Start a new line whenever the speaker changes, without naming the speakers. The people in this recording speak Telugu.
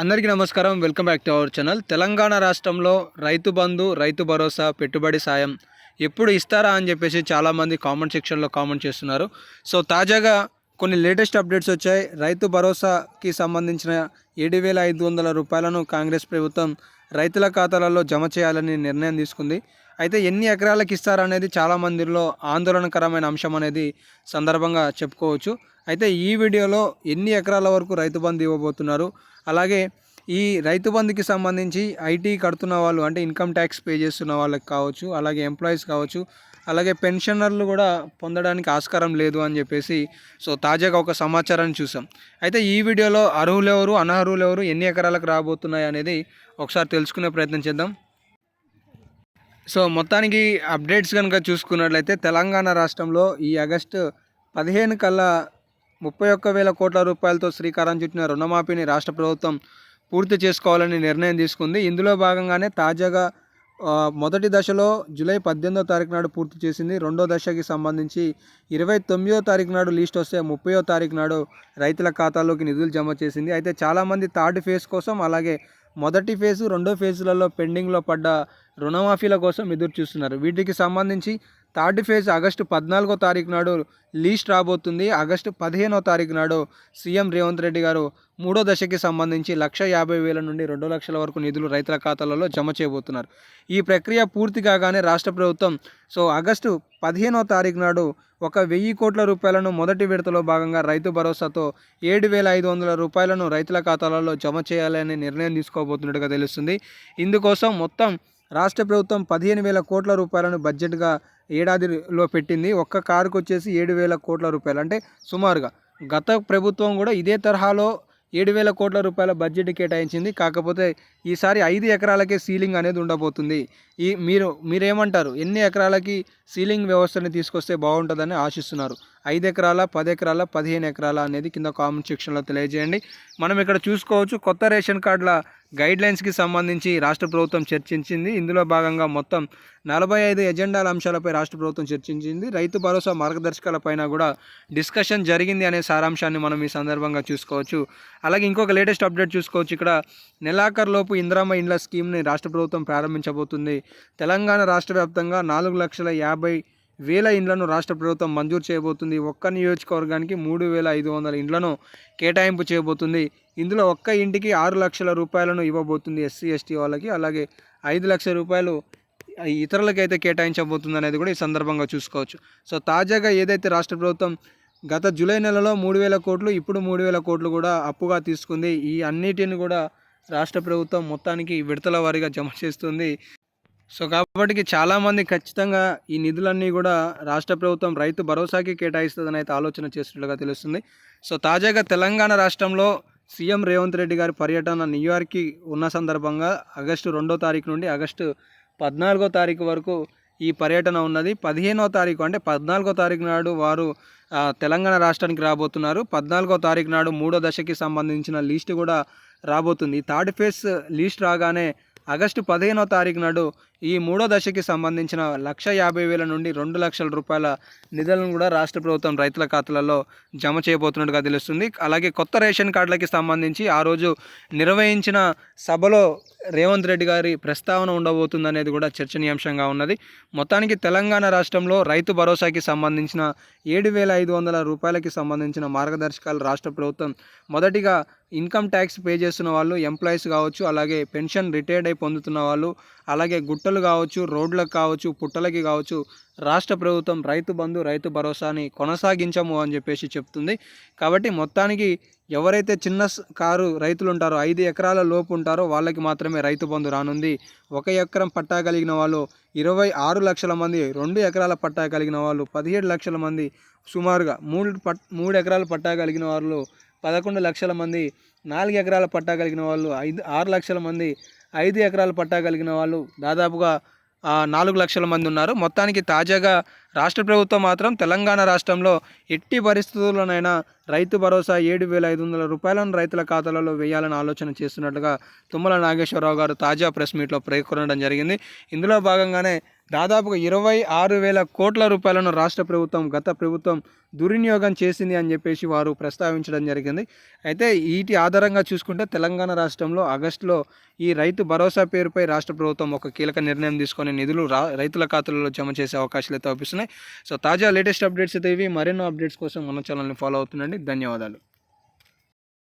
అందరికీ నమస్కారం. Welcome back to our channel. Telangana రాష్ట్రంలో రైతు బంధు రైతు భరోసా పెట్టుబడి సాయం ఎప్పుడు ఇస్తారా అని చెప్పేసి చాలామంది కామెంట్ సెక్షన్లో కామెంట్ చేస్తున్నారు. సో తాజాగా కొన్ని లేటెస్ట్ అప్డేట్స్ వచ్చాయి. రైతు భరోసాకి సంబంధించిన ఏడు వేల ఐదు వందల రూపాయలను కాంగ్రెస్ ప్రభుత్వం రైతుల ఖాతాలలో జమ చేయాలని నిర్ణయం తీసుకుంది. అయితే ఎన్ని ఎకరాలకు ఇస్తారనేది చాలా మందిలో ఆందోళనకరమైన అంశం అనేది సందర్భంగా చెప్పుకోవచ్చు. అయితే ఈ వీడియోలో ఎన్ని ఎకరాల వరకు రైతు బంధు ఇవ్వబోతున్నారు? అలాగే ఈ రైతు బంధుకి సంబంధించి ఐటీ కడుతున్న వాళ్ళు అంటే ఇన్కమ్ ట్యాక్స్ పే చేస్తున్న వాళ్ళకి కావచ్చు అలాగే ఎంప్లాయీస్ కావచ్చు అలాగే పెన్షనర్లు కూడా పొందడానికి ఆస్కారం లేదు అని చెప్పేసి సో తాజాగా ఒక సమాచారాన్ని చూసాం. అయితే ఈ వీడియోలో అర్హులు ఎవరు అనర్హులు ఎవరు ఎన్ని ఎకరాలకు రాబోతున్నాయి అనేది ఒకసారి తెలుసుకునే ప్రయత్నం చేద్దాం. సో మొత్తానికి అప్డేట్స్ కనుక చూసుకున్నట్లయితే తెలంగాణ రాష్ట్రంలో ఈ ఆగస్టు పదిహేను కల్లా ముప్పై ఒక్క వేల కోట్ల రూపాయలతో శ్రీకారం చుట్టిన రుణమాఫీని రాష్ట్ర ప్రభుత్వం పూర్తి చేసుకోవాలని నిర్ణయం తీసుకుంది. ఇందులో భాగంగానే తాజాగా మొదటి దశలో జూలై పద్దెనిమిదో తారీఖు నాడు పూర్తి చేసింది. రెండో దశకి సంబంధించి ఇరవై తొమ్మిదో తారీఖు నాడు లిస్ట్ వస్తే ముప్పయో తారీఖు నాడు రైతుల ఖాతాలోకి నిధులు జమ చేసింది. అయితే చాలామంది థర్డ్ ఫేజ్ కోసం అలాగే మొదటి ఫేజు రెండో ఫేజులలో పెండింగ్లో పడ్డ రుణమాఫీల కోసం ఎదురు చూస్తున్నారు వీటికి సంబంధించి థర్డ్ ఫేజ్ ఆగస్టు పద్నాలుగో తారీఖు నాడు లీస్ట్ రాబోతుంది. ఆగస్టు పదిహేనో తారీఖు నాడు సీఎం రేవంత్ రెడ్డి గారు మూడో దశకి సంబంధించి లక్ష యాభై వేల నుండి రెండు లక్షల వరకు నిధులు రైతుల ఖాతాలలో జమ చేయబోతున్నారు. ఈ ప్రక్రియ పూర్తి కాగానే రాష్ట్ర ప్రభుత్వం సో ఆగస్టు పదిహేనో తారీఖు నాడు ఒక వెయ్యి కోట్ల రూపాయలను మొదటి విడతలో భాగంగా రైతు భరోసాతో ఏడు వేల ఐదు వందల రూపాయలను రైతుల ఖాతాలలో జమ చేయాలని నిర్ణయం తీసుకోబోతున్నట్టుగా తెలుస్తుంది. ఇందుకోసం మొత్తం రాష్ట్ర ప్రభుత్వం పదిహేను వేల కోట్ల రూపాయలను బడ్జెట్గా ఏడాదిలో పెట్టింది. ఒక్క కారుకు వచ్చేసి ఏడు వేల కోట్ల రూపాయలు. అంటే సుమారుగా గత ప్రభుత్వం కూడా ఇదే తరహాలో ఏడు వేల కోట్ల రూపాయల బడ్జెట్ కేటాయించింది. కాకపోతే ఈసారి ఐదు ఎకరాలకే సీలింగ్ అనేది ఉండబోతుంది. ఈ మీరు మీరేమంటారు? ఎన్ని ఎకరాలకి సీలింగ్ వ్యవస్థని తీసుకొస్తే బాగుంటుందని ఆశిస్తున్నారు? ఐదు ఎకరాల పది ఎకరాల పదిహేను ఎకరాల అనేది కింద కామెంట్ సెక్షన్లో తెలియజేయండి. మనం ఇక్కడ చూసుకోవచ్చు కొత్త రేషన్ కార్డుల గైడ్ లైన్స్కి సంబంధించి రాష్ట్ర ప్రభుత్వం చర్చించింది. ఇందులో భాగంగా మొత్తం నలభై ఐదు ఎజెండాల అంశాలపై రాష్ట్ర ప్రభుత్వం చర్చించింది. రైతు భరోసా మార్గదర్శకాలపైన కూడా డిస్కషన్ జరిగింది అనే సారాంశాన్ని మనం ఈ సందర్భంగా చూసుకోవచ్చు. అలాగే ఇంకొక లేటెస్ట్ అప్డేట్ చూసుకోవచ్చు. ఇక్కడ నెలాఖరులోపు ఇందిరామ ఇండ్ల స్కీమ్ని రాష్ట్ర ప్రభుత్వం ప్రారంభించబోతుంది. తెలంగాణ రాష్ట్ర వ్యాప్తంగా నాలుగు లక్షల యాభై వేల ఇండ్లను రాష్ట్ర ప్రభుత్వం మంజూరు చేయబోతుంది. ఒక్క నియోజకవర్గానికి మూడు వేల ఐదు వందల ఇండ్లను కేటాయింపు చేయబోతుంది. ఇందులో ఒక్క ఇంటికి ఆరు లక్షల రూపాయలను ఇవ్వబోతుంది ఎస్సీ ఎస్టీ వాళ్ళకి. అలాగే ఐదు లక్షల రూపాయలు ఇతరులకైతే కేటాయించబోతుంది అనేది కూడా ఈ సందర్భంగా చూసుకోవచ్చు. సో తాజాగా ఏదైతే రాష్ట్ర ప్రభుత్వం గత జూలై నెలలో మూడు వేల కోట్లు ఇప్పుడు మూడు వేల కోట్లు కూడా అప్పుగా తీసుకుంది. ఈ అన్నిటిని కూడా రాష్ట్ర ప్రభుత్వం మొత్తానికి విడతల వారీగా జమ చేస్తుంది. సో కాబట్టి చాలామంది ఖచ్చితంగా ఈ నిధులన్నీ కూడా రాష్ట్ర ప్రభుత్వం రైతు భరోసాకి కేటాయిస్తుందని అయితే ఆలోచన చేస్తున్నట్లుగా తెలుస్తుంది. సో తాజాగా తెలంగాణ రాష్ట్రంలో సీఎం రేవంత్ రెడ్డి గారి పర్యటన న్యూయార్క్కి ఉన్న సందర్భంగా ఆగస్టు రెండో తారీఖు నుండి ఆగస్టు పద్నాలుగో తారీఖు వరకు ఈ పర్యటన ఉన్నది. పదిహేనో తారీఖు అంటే పద్నాలుగో తారీఖు నాడు వారు తెలంగాణ రాష్ట్రానికి రాబోతున్నారు. పద్నాలుగో తారీఖు నాడు మూడో దశకి సంబంధించిన లిస్ట్ కూడా రాబోతుంది. ఈ థర్డ్ ఫేజ్ లిస్ట్ రాగానే ఆగస్టు పదిహేనో తారీఖు నాడు ఈ మూడో దశకి సంబంధించిన లక్ష యాభై వేల నుండి రెండు లక్షల రూపాయల నిధులను కూడా రాష్ట్ర ప్రభుత్వం రైతుల ఖాతాలలో జమ చేయబోతున్నట్టుగా తెలుస్తుంది. అలాగే కొత్త రేషన్ కార్డులకి సంబంధించి ఆ రోజు నిర్వహించిన సభలో రేవంత్ రెడ్డి గారి ప్రస్తావన ఉండబోతుంది అనేది కూడా చర్చనీయాంశంగా ఉన్నది. మొత్తానికి తెలంగాణ రాష్ట్రంలో రైతు భరోసాకి సంబంధించిన ఏడు వేల ఐదు వందల రూపాయలకి సంబంధించిన మార్గదర్శకాలు రాష్ట్ర ప్రభుత్వం మొదటిగా ఇన్కమ్ ట్యాక్స్ పే చేస్తున్న వాళ్ళు ఎంప్లాయీస్ కావచ్చు అలాగే పెన్షన్ రిటైర్డ్ అయి పొందుతున్న వాళ్ళు అలాగే గుట్టలు కావచ్చు రోడ్లకు కావచ్చు పుట్టలకి కావచ్చు రాష్ట్ర ప్రభుత్వం రైతు బంధు రైతు భరోసాని కొనసాగించము అని చెప్పేసి చెప్తుంది. కాబట్టి మొత్తానికి ఎవరైతే చిన్న కారు రైతులు ఉంటారో ఐదు ఎకరాల లోపు ఉంటారో వాళ్ళకి మాత్రమే రైతు బంధు రానుంది. ఒక ఎకరం పట్టా కలిగిన వాళ్ళు ఇరవై ఆరు లక్షల మంది రెండు ఎకరాల పట్టా కలిగిన వాళ్ళు పదిహేడు లక్షల మంది సుమారుగా మూడు పట్ మూడు ఎకరాల పట్టా కలిగిన వాళ్ళు పదకొండు లక్షల మంది నాలుగు ఎకరాల పట్టా కలిగిన వాళ్ళు ఐదు ఆరు లక్షల మంది ఐదు ఎకరాల పట్టా కలిగిన వాళ్ళు దాదాపుగా నాలుగు లక్షల మంది ఉన్నారు. మొత్తానికి తాజాగా రాష్ట్ర ప్రభుత్వం మాత్రం తెలంగాణ రాష్ట్రంలో ఎట్టి పరిస్థితుల్లోనైనా రైతు భరోసా ఏడు వేల ఐదు వందల రూపాయలను రైతుల ఖాతాలలో వేయాలని ఆలోచన చేస్తున్నట్లుగా తుమ్మల నాగేశ్వరరావు గారు తాజా ప్రెస్ మీట్లో పేర్కొనడం జరిగింది. ఇందులో భాగంగానే దాదాపుగా ఇరవై ఆరు వేల కోట్ల రూపాయలను రాష్ట్ర ప్రభుత్వం గత ప్రభుత్వం దుర్వినియోగం చేసింది అని చెప్పేసి వారు ప్రస్తావించడం జరిగింది. అయితే వీటి ఆధారంగా చూసుకుంటే తెలంగాణ రాష్ట్రంలో ఆగస్టులో ఈ రైతు భరోసా పేరుపై రాష్ట్ర ప్రభుత్వం ఒక కీలక నిర్ణయం తీసుకొని నిధులు రా రైతుల ఖాతాలలో జమ చేసే అవకాశాలు అయితే సో తాజా లేటెస్ట్ అప్డేట్స్ అయితే ఇవి మరెన్నో అప్డేట్స్ కోసం మన ఛానల్ని ఫాలో అవుతుండండి. ధన్యవాదాలు.